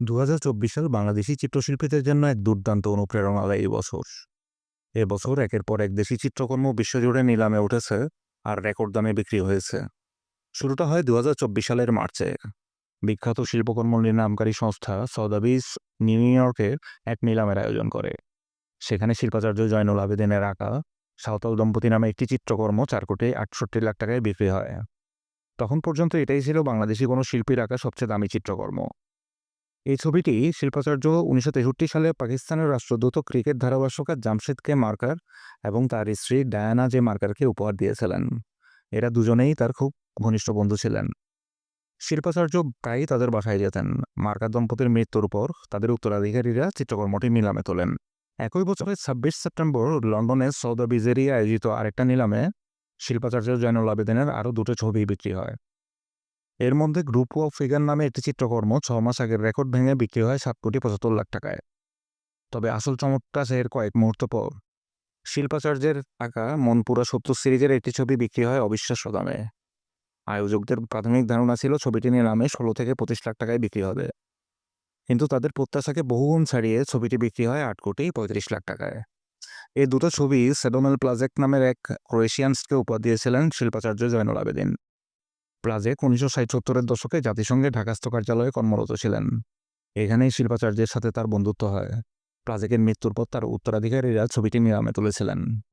দু হাজার চব্বিশ সাল বাংলাদেশি চিত্রশিল্পীদের জন্য এক দুর্দান্ত অনুপ্রেরণাদায়ী বছর। এবছর একের পর এক দেশি চিত্রকর্ম বিশ্বজুড়ে নিলামে উঠেছে আর রেকর্ড দামে বিক্রি হয়েছে। শুরুটা হয় দু হাজার চব্বিশ সালের মার্চে। বিখ্যাত শিল্পকর্ম নিলামকারী সংস্থা সদাবিস নিউ ইয়র্কে এক নিলামের আয়োজন করে। সেখানে শিল্পাচার্য জয়নুল আবেদিনের আঁকা সাঁওতাল দম্পতি নামে একটি চিত্রকর্ম চার কোটি আটষট্টি লাখ টাকায় বিক্রি হয়। তখন পর্যন্ত এটাই ছিল বাংলাদেশি কোনো শিল্পীর আঁকা সবচেয়ে দামি চিত্রকর্ম। এই ছবিটি শিল্পাচার্য উনিশশো তেষট্টি সালে পাকিস্তানের রাষ্ট্রদূত ক্রিকেট ধারাভাষ্যকার জামশেদকে মার্কার এবং তার স্ত্রী ডায়ানা জে মার্কারকে উপহার দিয়েছিলেন। এরা দুজনেই তার খুব ঘনিষ্ঠ বন্ধু ছিলেন। শিল্পাচার্য প্রায়ই তাদের বাসায় যেতেন। মার্কার দম্পতির মৃত্যুর পর তাদের উত্তরাধিকারীরা চিত্রকর্মটি নিলামে তোলেন। একই বছরের ছাব্বিশ সেপ্টেম্বর লন্ডনে সৌদ বিজেরি আয়োজিত আরেকটা নিলামে শিল্পাচার্য জয়নুল আবেদিনের আরও দুটো ছবি বিক্রি হয়। এর মধ্যে গ্রুপ অফ ফিগার নামে একটি চিত্রকর্ম ছ মাস আগের রেকর্ড ভেঙে বিক্রি হয় সাত কোটি পঁচাত্তর লাখ টাকায়। তবে আসল চমৎকার এর কয়েক মুহূর্ত পর। শিল্পাচার্যের আঁকা মনপুরা সত্তর সিরিজের একটি ছবি বিক্রি হয় অবিশ্বাস্য দামে। আয়োজকদের প্রাথমিক ধারণা ছিল ছবিটি নিয়ে নামে ষোলো থেকে পঁচিশ লাখ টাকায় বিক্রি হবে। কিন্তু তাদের প্রত্যাশাকে বহুগুণ ছাড়িয়ে ছবিটি বিক্রি হয় আট কোটি পঁয়ত্রিশ লাখ টাকায়। এই দুটো ছবি সেডোমেল প্লাজেক নামের এক ক্রোয়েশিয়ানসকে উপহার দিয়েছিলেন শিল্পাচার্য জয়নুল আবেদিন। প্লাজেক উনিশশো ষাট সত্তরের দশকে জাতিসংঘে ঢাকাস্থ কার্যালয়ে কর্মরত ছিলেন। এখানেই শিল্পাচার্যের সাথে তার বন্ধুত্ব হয়। প্রাজেকের মৃত্যুর পর তার উত্তরাধিকারীরা ছবিটি নিলামে তুলেছিলেন।